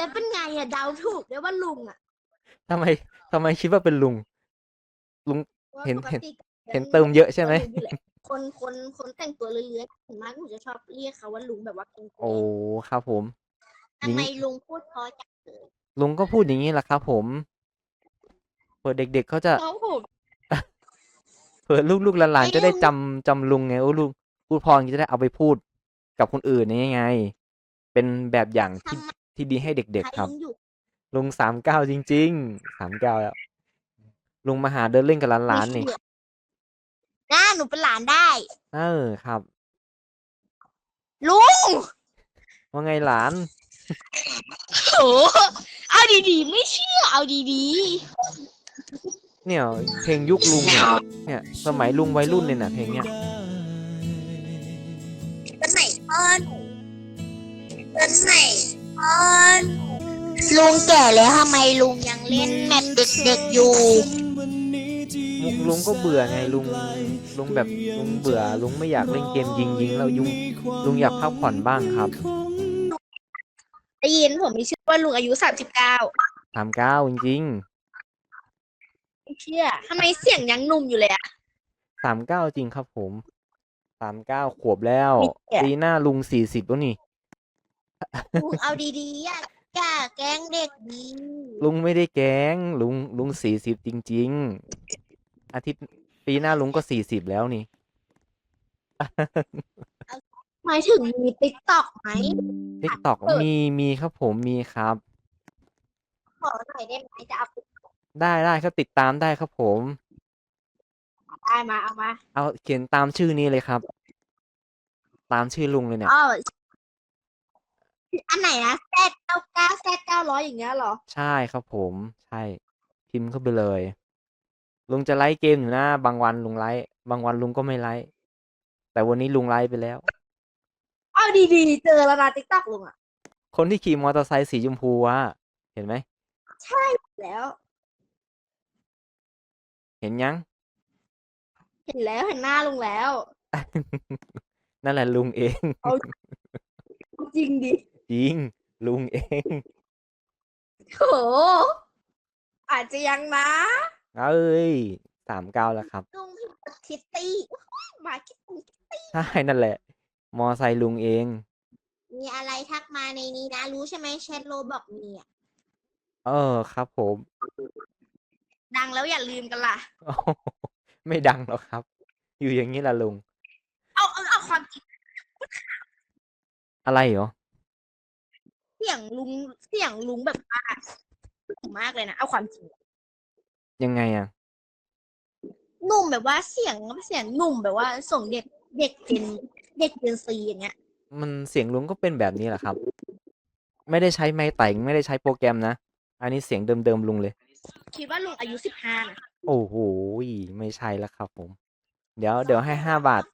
แล้วเป็นไงอะเดาถูกด้วยว่าลุงอะทำไมทำไมคิดว่าเป็นลุง ลุงว่าเห็นปกเห็นติเห็นเติมเยอะใช่ไหมก็รู้อยู่แหละคนคนคนแต่งตัวเลื้อยๆส่วนมากหนูจะชอบเรียกเขาว่าลุงแบบว่าเก่งๆโอ้ครับผม ทำไมลุงพูดเพอจังเลยลุงก็พูดอย่างนี้แหละครับผมเผื่อเด็ก ๆเขาจะเขาผมเผื่อลูกๆหลานๆไม่จะได้ลุงจำจำลุงไงโอ้ลุงพูดพออย่างนี้จะได้เอาไปพูดกับคนอื่นนี่ไง เป็นแบบอย่างที่ทำไม ที่ดีให้เด็ก ๆ ครับลุงอยู่ลุงสามเก้าจริงๆสามเก้าแล้วลุงมาหาเดินเล่นกับหลานๆนี่ไม่เชื่อน่าหนูเป็นหลานได้ เออครับ ลุงว่าไงหลาน โหเอาดีๆ ไม่เชื่อ เอาดีเนี่ย เพลงยุคลุงเนี่ยเนี่ย สมัยลุงวัยรุ่นเนี่ยนะเพลงเนี้ยๆเป็นไหนพอนเป็นไหน พอนลุงแก่แล้วทำไมลุงยังเล่นแมปเด็กๆอยู่ ลุงลุงก็เบื่อไงลุงลุงแบบลุงเบื่อ ลุงไม่อยากเล่นเกมยิงยิงๆแล้วยุงลุงอยากพักผ่อนบ้างครับได้ยินผมมีชื่อว่าลุงอายุสามสิบเก้าสามเก้าจริงไม่เชื่อทำไมเสียงยังหนุ่มอยู่เลยอะๆสามเก้าจริงครับผมสามเก้าขวบแล้วมีแก่ปีหน้าลุงสี่สิบแล้วนี่ ลุงเอาดีๆอะกล้าแกล้งเด็กดีลุงไม่ได้แกล้งลุงลุงสี่สิบจริง ๆ อาทิตย์ปีหน้าลุงก็สี่สิบแล้วนี่ หมายถึงมีติ๊กต็อกไหมทิกตอกเปิด มีมีครับผมมีครับ ขอหน่อยได้ไหมจะเอาไปได้ได้ครับติดตามได้ครับผม ได้มาเอามาเอาเขียนตามชื่อนี้เลยครับ ตามชื่อลุงเลยเนี่ยอ๋อ อันไหนนะแซดเก้าเก้าแซดเก้าร้อยอย่างเงี้ยเหรอ ใช่ครับผม ใช่ พิมพ์เข้าไปเลย ลุงจะไลฟ์เกมอยู่นะบางวันลุงไลฟ์บางวันลุงก็ไม่ไลฟ์แต่วันนี้ลุงไลฟ์ไปแล้ว เอาดีๆ เจอแล้วนะติ๊กต็อกลุงอะคนที่ขี่มอเตอร์ไซค์สีชมพูอะเห็นไหมแล้ว เห็นยัง เห็นแล้วเห็นหน้าลุงแล้ว นั่นแหละลุงเองจริงดิ จริง ลุงเอง โห อาจจะยังนะเอ้ยสามเก้าแล้วครับ ลุงพี่คิตตี้อุ๊ยมาคิตตี้ใช่ นั่นแหละ มอไซค์ลุงเอง มีอะไรทักมาในนี้นะ รู้ใช่ไหมแชทโลบอกมีอะเออครับผม ดังแล้วอย่าลืมกันล่ะโอ้โหไม่ดังหรอกครับ อยู่อย่างนี้ละลุง เอาเอาเอาความจริงอะไรเหรอ เสียงลุงเสียงลุงแบบมากมากเลยนะเอาความจริงยังไงอะหนุ่มแบบว่าเสียงเสียงหนุ่มแบบว่าส่งเด็กเด็กเจนเด็กเจนซีอย่างเงี้ย มันเสียงลุงก็เป็นแบบนี้แหละครับ ไม่ได้ใช้ไม้แต่งไม่ได้ใช้โปรแกรมนะ อันนี้เสียงเดิมๆลุงเลย คิดว่าลุงอายุสิบห้านะโอ้โหไม่ใช่แล้วครับผม เดี๋ยวเดี๋ยวให้ห้าบาท